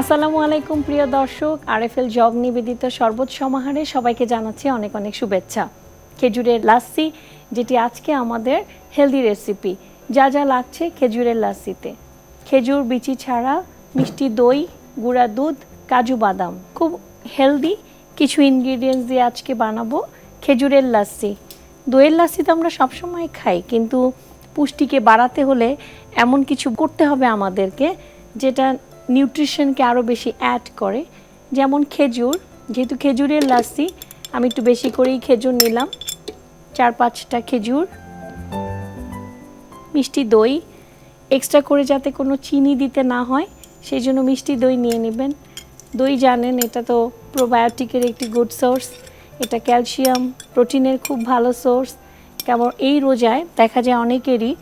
আসসালামু আলাইকুম, প্রিয় দর্শক। আরএফএল জগ নিবেদিত শরবত সমাহারে সবাইকে জানাচ্ছি অনেক অনেক শুভেচ্ছা। খেজুরের লাস্সি যেটি আজকে আমাদের হেলদি রেসিপি। যা যা লাগছে খেজুরের লাস্সিতে খেজুর, বিচি ছাড়া, মিষ্টি দই, গুঁড়া দুধ, কাজু বাদাম। খুব হেলদি কিছু ইনগ্রিডিয়েন্টস দিয়ে আজকে বানাবো খেজুরের লাস্সি দইয়ের লাস্সি তো আমরা সবসময় খাই, কিন্তু পুষ্টিকে বাড়াতে হলে এমন কিছু করতে হবে আমাদেরকে, যেটা নিউট্রিশনকে আরও বেশি অ্যাড করে। যেমন খেজুর, যেহেতু খেজুরের লাস্সি আমি একটু বেশি করেই খেজুর নিলাম। চার পাঁচটা খেজুর, মিষ্টি দই এক্সট্রা করে যাতে কোনো চিনি দিতে না হয় সেই জন্য মিষ্টি দই নিয়ে নেবেন। দই জানেন, এটা তো প্রোবায়োটিকের একটি গুড সোর্স এটা ক্যালসিয়াম প্রোটিনের খুব ভালো সোর্স কেমন, এই রোজায় দেখা যায় অনেকেরই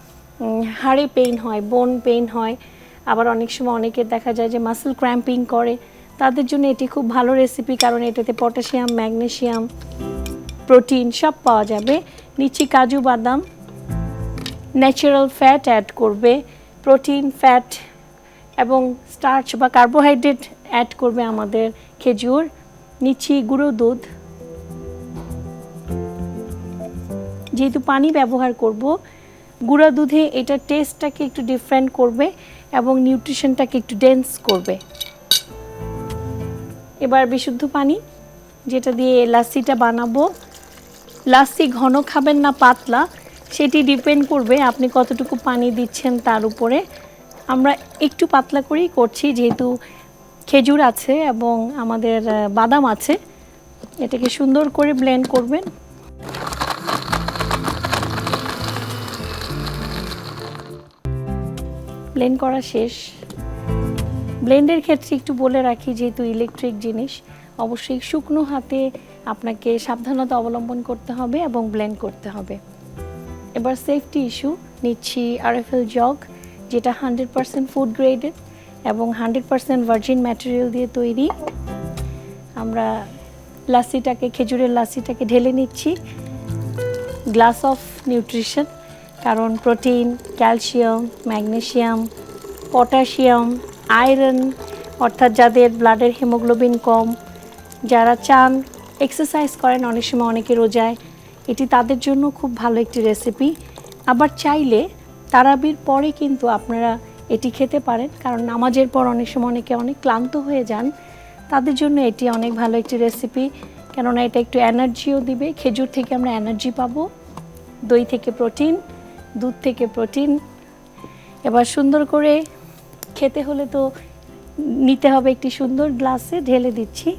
হাড়ে পেইন হয় বোন পেইন হয় আবার অনেক সময় অনেকের দেখা যায় যে মাসেল ক্র্যাম্পিং করে। তাদের জন্য এটি খুব ভালো রেসিপি কারণ এটাতে পটাশিয়াম ম্যাগনেশিয়াম প্রোটিন সব পাওয়া যাবে। নিচে কাজু বাদাম ন্যাচারাল ফ্যাট অ্যাড করবে প্রোটিন ফ্যাট এবং স্টার্চ বা কার্বোহাইড্রেট অ্যাড করবে আমাদের খেজুর। নিচ্ছি গুঁড়ো দুধ। যেহেতু পানি ব্যবহার করব গুঁড়া দুধে এটা টেস্টটাকে একটু ডিফারেন্ট করবে এবং নিউট্রিশনটাকে একটু ডেন্স করবে। এবার বিশুদ্ধ পানি, যেটা দিয়ে লাস্সিটা বানাবো। লাস্সি ঘন খাবেন না, পাতলা, সেটি ডিপেন্ড করবে আপনি কতটুকু পানি দিচ্ছেন তার উপরে। আমরা একটু পাতলা করেই করছি, যেহেতু খেজুর আছে এবং আমাদের বাদাম আছে। এটাকে সুন্দর করে ব্লেন্ড করবেন। ব্লেন্ড করা শেষ। ব্লেন্ডের ক্ষেত্রে একটু বলে রাখি, যেহেতু ইলেকট্রিক জিনিস, অবশ্যই শুকনো হাতে আপনাকে সাবধানতা অবলম্বন করতে হবে এবং ব্লেন্ড করতে হবে। এবার সেফটি ইস্যু নিচ্ছি আরএফএল জগ যেটা হান্ড্রেড পারসেন্ট ফুড গ্রেডেড এবং হান্ড্রেড পারসেন্ট ভার্জিন ম্যাটেরিয়াল দিয়ে তৈরি। আমরা লাসিটাকে, খেজুরের লাসিটাকে ঢেলে নিচ্ছি। গ্লাস অফ নিউট্রিশন কারণ protein, calcium magnesium potassium, iron, অর্থাৎ যাদের ব্লাডের হিমোগ্লোবিন কম, যারা চান এক্সারসাইজ করেন, অনেক সময় অনেকে রোজায়, এটি তাদের জন্য খুব ভালো একটি রেসিপি। আবার চাইলে তারাবির পরে কিন্তু আপনারা এটি খেতে পারেন, কারণ নামাজের পর অনেক সময় অনেকে অনেক ক্লান্ত হয়ে যান। তাদের জন্য এটি অনেক ভালো একটি রেসিপি, কেননা এটা একটু এনার্জিও দিবে। খেজুর থেকে আমরা এনার্জি পাবো, দই থেকে প্রোটিন দুধ থেকে প্রোটিন। এবার সুন্দর করে খেতে হলে তো নিতে হবে একটি সুন্দর গ্লাসে ঢেলে দিচ্ছি।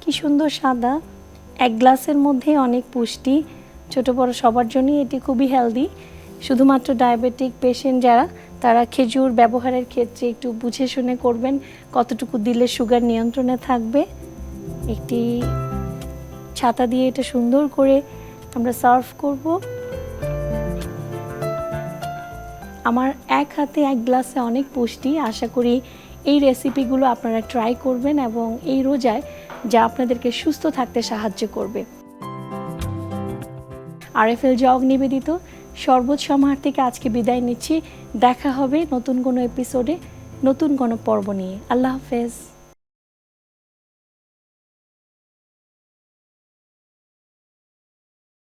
কি সুন্দর সাদা। এক গ্লাসের মধ্যে অনেক পুষ্টি। ছোট বড় সবার জন্যই এটি খুবই হেলদি শুধুমাত্র ডায়াবেটিক পেশেন্ট যারা, তারা খেজুর ব্যবহারের ক্ষেত্রে একটু বুঝে শুনে করবেন কতটুকু দিলে সুগার নিয়ন্ত্রণে থাকবে। একটি ছাতা দিয়ে এটা সুন্দর করে আমরা সার্ভ করব। আমার এক হাতে এক গ্লাসে অনেক পুষ্টি। আশা করি এই রেসিপিগুলো আপনারা ট্রাই করবেন এবং এই রোজায় যা আপনাদেরকে সুস্থ থাকতে সাহায্য করবে। আরএফএল জগ নিবেদিত। শরবত সমাহার থেকে আজকে বিদায় নিচ্ছি। দেখা হবে নতুন কোনো এপিসোডে নতুন কোনো পর্ব নিয়ে। আল্লাহ হাফেজ।